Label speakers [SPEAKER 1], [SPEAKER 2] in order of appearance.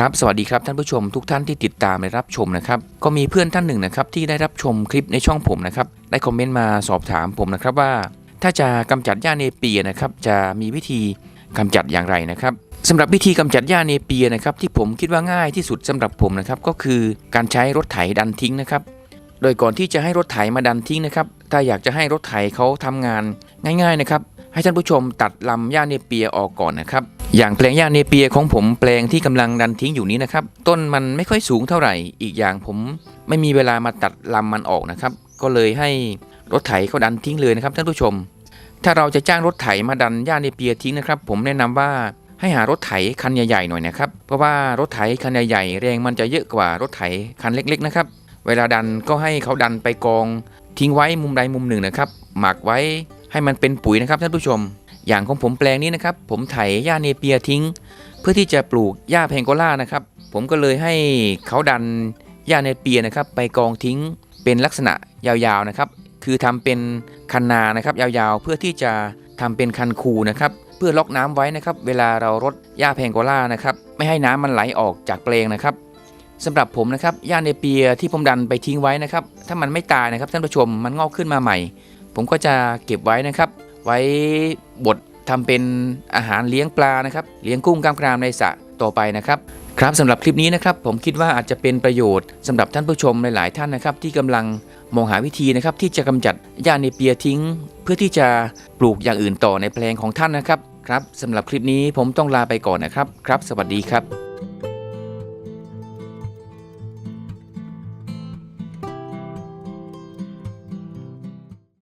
[SPEAKER 1] ครับสวัสดีครับท่านผู้ชมทุกท่านที่ติดตามและรับชมนะครับก็มีเพื่อนท่านหนึ่งนะครับที่ได้รับชมคลิปในช่องผมนะครับได้คอมเมนต์มาสอบถามผมนะครับว่า ถ้าจะกำจัดหญ้าเนเปียนะครับจะมีวิธีกำจัดอย่างไรนะครับสำหรับวิธีกำจัดหญ้าเนเปียนะครับที่ผมคิดว่าง่ายที่สุดสำหรับผมนะครับก็คือการใช้รถไถดันทิ้งนะครับโดยก่อนที่จะให้รถไถมาดันทิ้งนะครับถ้าอยากจะให้รถไถเขาทำงานง่าย ๆนะครับ ให้ท่านผู้ชมตัดลำหญ้าเนเปียออกก่อนนะครับ อย่างแปลงหญ้าเนเปียของผมแปลงที่กำลังดันทิ้งอยู่นี้นะครับ ต้นมันไม่ค่อยสูงเท่าไหร่ อีกอย่างผมไม่มีเวลามาตัดลำมันออกนะครับ ก็เลยให้รถไถเขาดันทิ้งเลยนะครับท่านผู้ชม ถ้าเราจะจ้างรถไถมาดันหญ้าเนเปียทิ้งนะครับ ผมแนะนำว่าให้หารถไถคันใหญ่ๆหน่อยนะครับ เพราะว่ารถไถคันใหญ่ๆแรงมันจะเยอะกว่ารถไถคันเล็กๆนะครับ เวลาดันก็ให้เขาดันไปกองทิ้งไว้มุมใดมุมหนึ่งนะครับ หมักไว้ ให้มันเป็นปุ๋ยนะครับท่านผู้ชม อย่างของผมแปลงนี้นะครับ ผมไถหญ้าเนเปียทิ้ง เพื่อที่จะปลูกหญ้าแพงโกล่านะครับ ผมก็เลยให้เขาดันหญ้าเนเปียนะครับ ไปกองทิ้งเป็นลักษณะยาวๆนะครับ คือทำเป็นคันนานะครับยาวๆ เพื่อที่จะทำเป็นคันคูนะครับเพื่อล็อกน้ำไว้นะครับ เวลาเรารดหญ้าแพงโกล่านะครับ ไม่ให้น้ำมันไหลออกจากแปลงนะครับสำหรับผมนะครับหญ้าเนเปียที่ผมดันไปทิ้งไว้นะครับ ถ้ามันไม่ตายนะครับท่านผู้ชมมันงอกขึ้นมาใหม่ ผมก็จะเก็บไว้นะครับ ไว้บดทำเป็นอาหารเลี้ยงปลานะครับเลี้ยงกุ้งกล้ามกรามในสระต่อไปนะครับ ครับสำหรับคลิปนี้นะครับผมคิดว่าอาจจะเป็นประโยชน์สำหรับท่านผู้ชมหลาย ๆ ท่านนะครับ ที่กำลังมองหาวิธีนะครับที่จะกำจัดหญ้าเนเปียทิ้ง เพื่อที่จะปลูกอย่างอื่นต่อในแปลงของท่านนะครับครับสำหรับคลิปนี้ผมต้องลาไปก่อนนะครับครับ สวัสดีครับ